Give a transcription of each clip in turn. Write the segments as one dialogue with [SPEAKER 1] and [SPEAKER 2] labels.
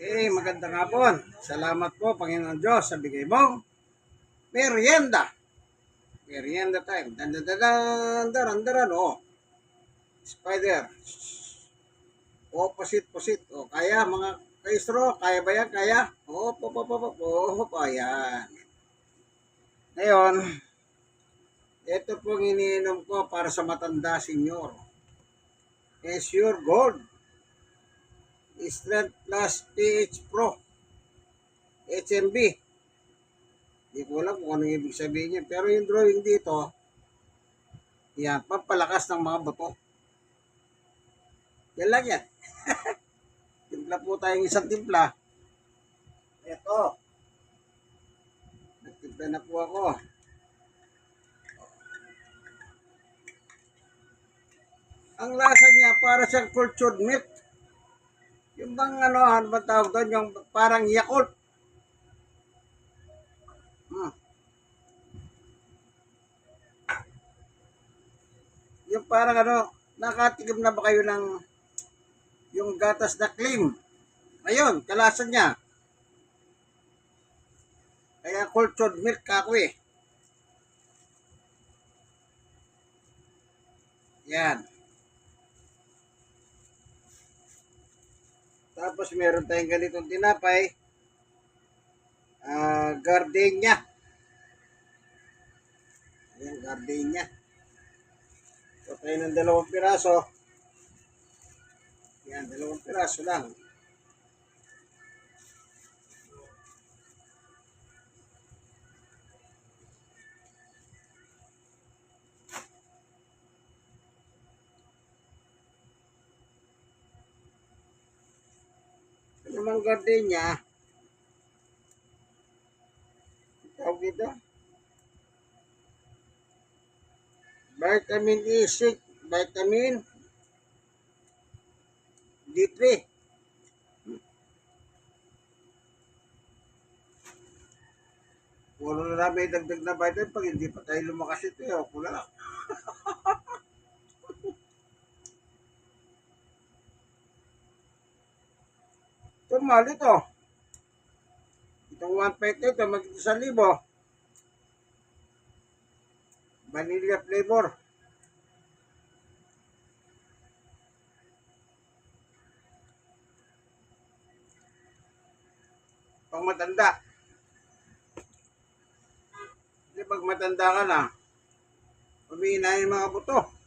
[SPEAKER 1] Okay, magandang hapon. Salamat po, Panginoon Diyos, sa bigay mong merienda. Merienda time. Dan dan dan dan daran oh. Spider. Opposite, posit. O, kaya mga kaistro, kaya ba yan? Kaya? O, po, po, po, po, po, po, ayan. Ngayon, ito pong iniinom ko para sa matanda senyor. Ensure Gold. Strength Plus PH Pro. HMB. Hindi ko alam kung anong ibig sabihin niya. Pero yung drawing dito, yan, pampalakas ng mga bato. Yan lang yan. timpla po tayong isang timpla. Ito. Nagtimpla na po ako. Ang lasa niya para siyang cultured milk. Yung bang ano, ano ba tawag doon? Yung parang Yakult. Hmm. Yung parang ano, nakatikim na ba kayo ng yung gatas na cream? Ayun, kalasan niya. Kaya cultured milk ako eh. Yan. Tapos meron tayong ganitong tinapay. Ah, gardenia. Ayan, gardenia. So, tayo ng dalawang piraso. Yan, dalawang piraso lang. Ito namang gardenia. Tawag dito. Vitamin E6, vitamin D3. Puro na namin dagdag na vitamin pag hindi pa tayo lumakas ito. Eh, ako mahal ito. Itong 1.5 ito, mag 1,000. Vanilla flavor. Pang matanda. Kasi pag matanda ka na, pumina yung mga buto.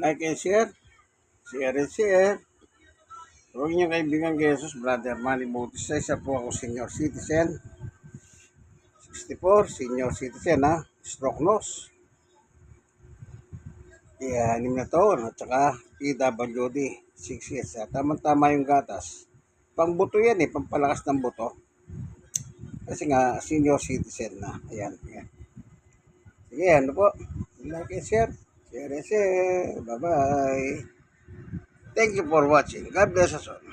[SPEAKER 1] Like and share. Share and share. Huwag niyo kaibigan kay Jesus, Brother Manny Bautista. Isa po ako senior citizen. 64, senior citizen ha. Stroke nose. Kaya anim na taon at saka PWD 6 years. At tama-tama yung gatas. Pangbuto yan eh, pampalakas ng buto. Kasi nga, senior citizen na. Ayan, ayan. Sige, ano po? Like and share. Share and share. Bye-bye. Thank you for watching. God bless us all.